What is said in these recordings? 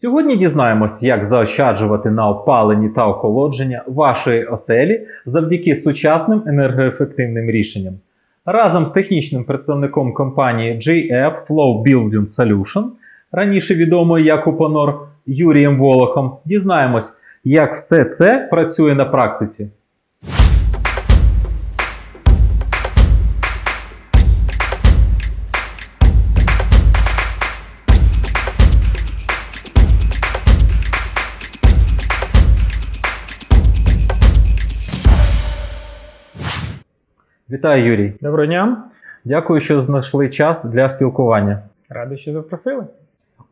Сьогодні дізнаємось, як заощаджувати на опаленні та охолодження вашої оселі завдяки сучасним енергоефективним рішенням. Разом з технічним представником компанії JF Flow Building Solution, раніше відомою як Упонор Юрієм Волохом, дізнаємось, як все це працює на практиці. Вітаю, Юрій. Доброго дня, Дякую, що знайшли час для спілкування. радий, що запросили.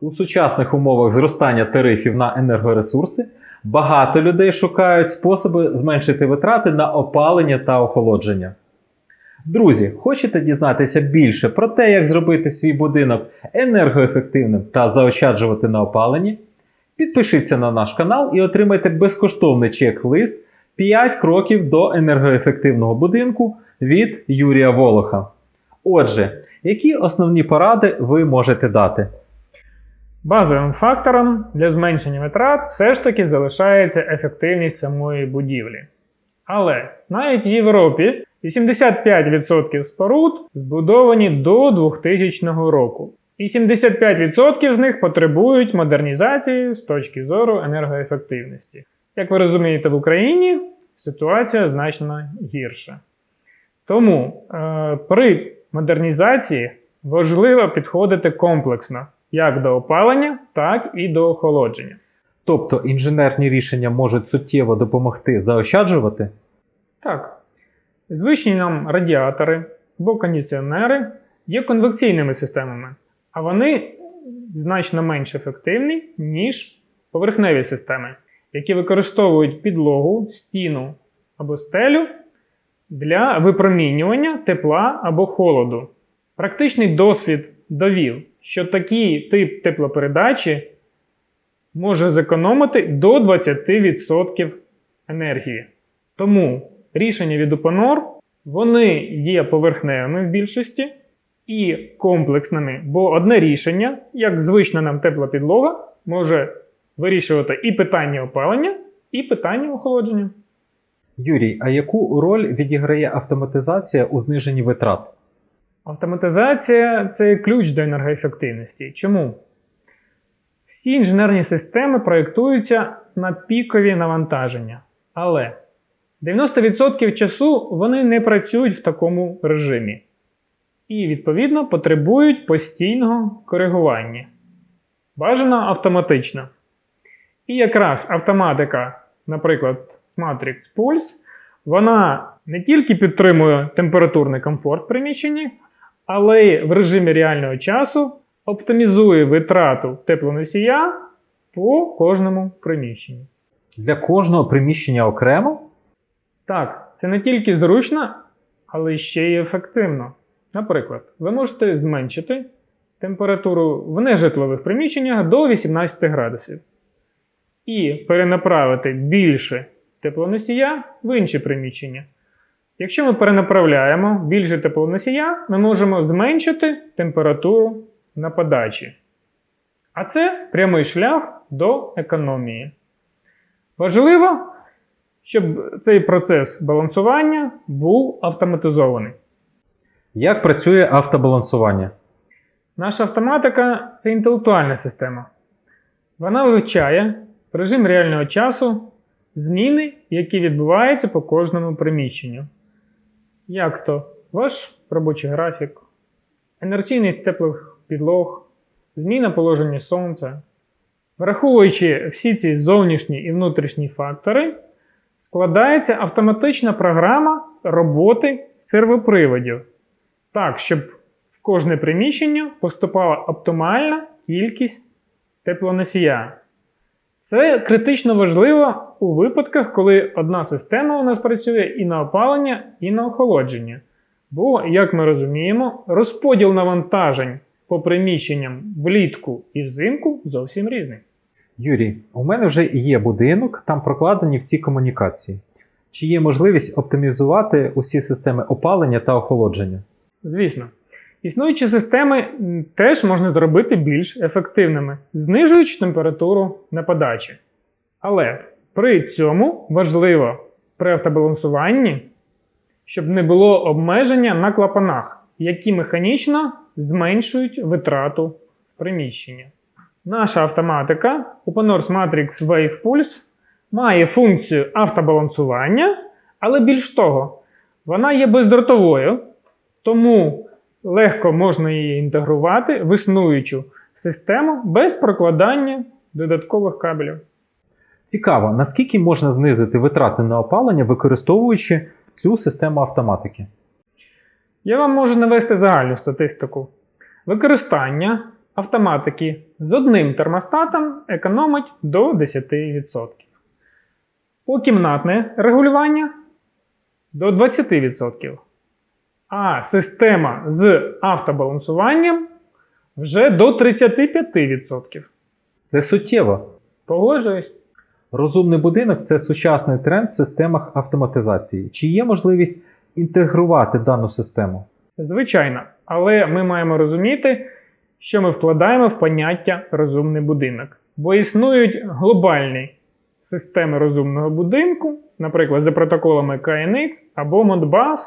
У сучасних умовах зростання тарифів на енергоресурси багато людей шукають способи зменшити витрати на опалення та охолодження. Друзі, хочете дізнатися більше про те, як зробити свій будинок енергоефективним та заощаджувати на опаленні? Підпишіться на наш канал і отримайте безкоштовний чек-лист 5 кроків до енергоефективного будинку від Юрія Волоха. Отже, які основні поради ви можете дати? Базовим фактором для зменшення витрат все ж таки залишається ефективність самої будівлі. Але навіть в Європі 85% споруд збудовані до 2000 року. І 75% з них потребують модернізації з точки зору енергоефективності. Як ви розумієте, в Україні ситуація значно гірша. Тому е, при модернізації важливо підходити комплексно як до опалення, так і до охолодження. Тобто інженерні рішення можуть суттєво допомогти заощаджувати? Так, звичні нам радіатори або кондиціонери є конвекційними системами, а вони значно менш ефективні, ніж поверхневі системи, які використовують підлогу, стіну або стелю для випромінювання тепла або холоду. Практичний досвід довів, що такий тип теплопередачі може зекономити до 20% енергії. Тому рішення від Упонор вони є поверхневими в більшості і комплексними, бо одне рішення, як звична нам тепла підлога, може вирішувати і питання опалення, і питання охолодження. Юрій, а яку роль відіграє автоматизація у зниженні витрат? Автоматизація це ключ до енергоефективності. Чому? Всі інженерні системи проєктуються на пікові навантаження, але 90% часу вони не працюють в такому режимі і, відповідно, потребують постійного коригування. Бажано автоматично. І якраз автоматика, наприклад, Matrix Pulse, вона не тільки підтримує температурний комфорт в приміщенні, але й в режимі реального часу оптимізує витрату теплоносія по кожному приміщенні. Для кожного приміщення окремо? Так, це не тільки зручно, але ще й ефективно. Наприклад, ви можете зменшити температуру в нежитлових приміщеннях до 18 градусів і перенаправити більше теплоносія в інші приміщення. Якщо ми перенаправляємо більше теплоносія, ми можемо зменшити температуру на подачі. А це прямий шлях до економії. Важливо, щоб цей процес балансування був автоматизований. Як працює автобалансування? Наша автоматика це інтелектуальна система. Вона вивчає режим реального часу зміни, які відбуваються по кожному приміщенню. Як то ваш робочий графік, інерційність теплих підлог, зміна положення сонця. Враховуючи всі ці зовнішні і внутрішні фактори, складається автоматична програма роботи сервоприводів так, щоб в кожне приміщення поступала оптимальна кількість теплоносія. Це критично важливо у випадках, коли одна система у нас працює і на опалення, і на охолодження. Бо, як ми розуміємо, розподіл навантажень по приміщенням влітку і взимку зовсім різний. Юрій, у мене вже є будинок, там прокладені всі комунікації. Чи є можливість оптимізувати усі системи опалення та охолодження? Звісно, Існуючі системи теж можна зробити більш ефективними, знижуючи температуру на подачі. Але при цьому важливо при автобалансуванні, щоб не було обмеження на клапанах, які механічно зменшують витрату в приміщенні. Наша автоматика UPNORS Matrix Wave Pulse має функцію автобалансування, але більш того, вона є бездротовою, тому легко можна її інтегрувати в існуючу систему без прокладання додаткових кабелів. Цікаво, наскільки можна знизити витрати на опалення, використовуючи цю систему автоматики? Я вам можу навести загальну статистику. Використання автоматики з одним термостатом економить до 10%. Покімнатне регулювання до 20%. А система з автобалансуванням вже до 35%. Це суттєво. Погоджуюсь. Розумний будинок це сучасний тренд в системах автоматизації. Чи є можливість інтегрувати дану систему? Звичайно, але ми маємо розуміти, що ми вкладаємо в поняття розумний будинок. Бо існують глобальні системи розумного будинку, наприклад, за протоколами KNX або Modbus.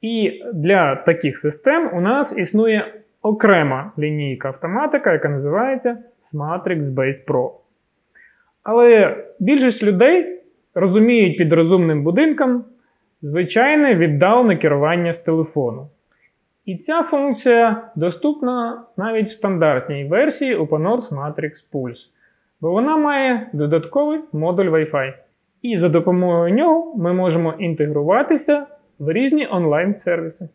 І для таких систем у нас існує окрема лінійка автоматика, яка називається Smatrix Base Pro. Але більшість людей розуміють під розумним будинком звичайне віддалене керування з телефону. І ця функція доступна навіть в стандартній версії UPNORS Matrix Pulse, бо вона має додатковий модуль Wi-Fi. І за допомогою нього ми можемо інтегруватися в різні онлайн-сервіси.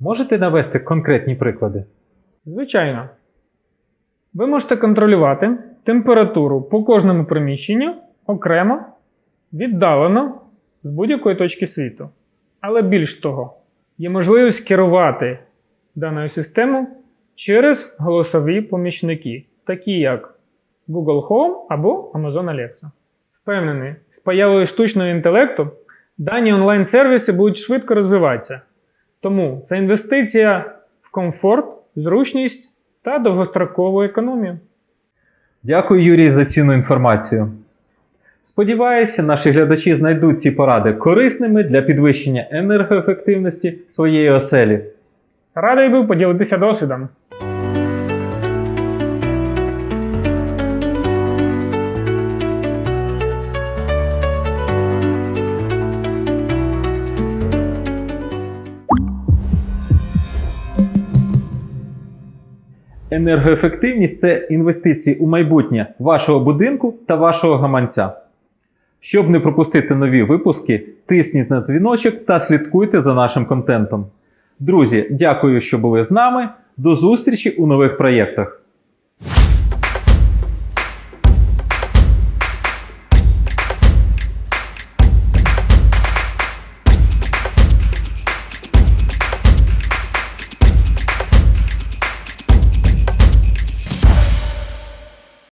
Можете навести конкретні приклади? Звичайно, ви можете контролювати температуру по кожному приміщенню окремо, віддалено з будь-якої точки світу. Але більш того, є можливість керувати даною системою через голосові помічники, такі як Google Home або Amazon Alexa. Впевнений, з появою штучного інтелекту дані онлайн-сервіси будуть швидко розвиватися. Тому це інвестиція в комфорт, зручність та довгострокову економію. Дякую, Юрій, за цінну інформацію. Сподіваюся, наші глядачі знайдуть ці поради корисними для підвищення енергоефективності своєї оселі. Радий був поділитися досвідом. Енергоефективність це інвестиції у майбутнє вашого будинку та вашого гаманця. Щоб не пропустити нові випуски, тисніть на дзвіночок та слідкуйте за нашим контентом. Друзі, дякую, що були з нами. До зустрічі у нових проєктах!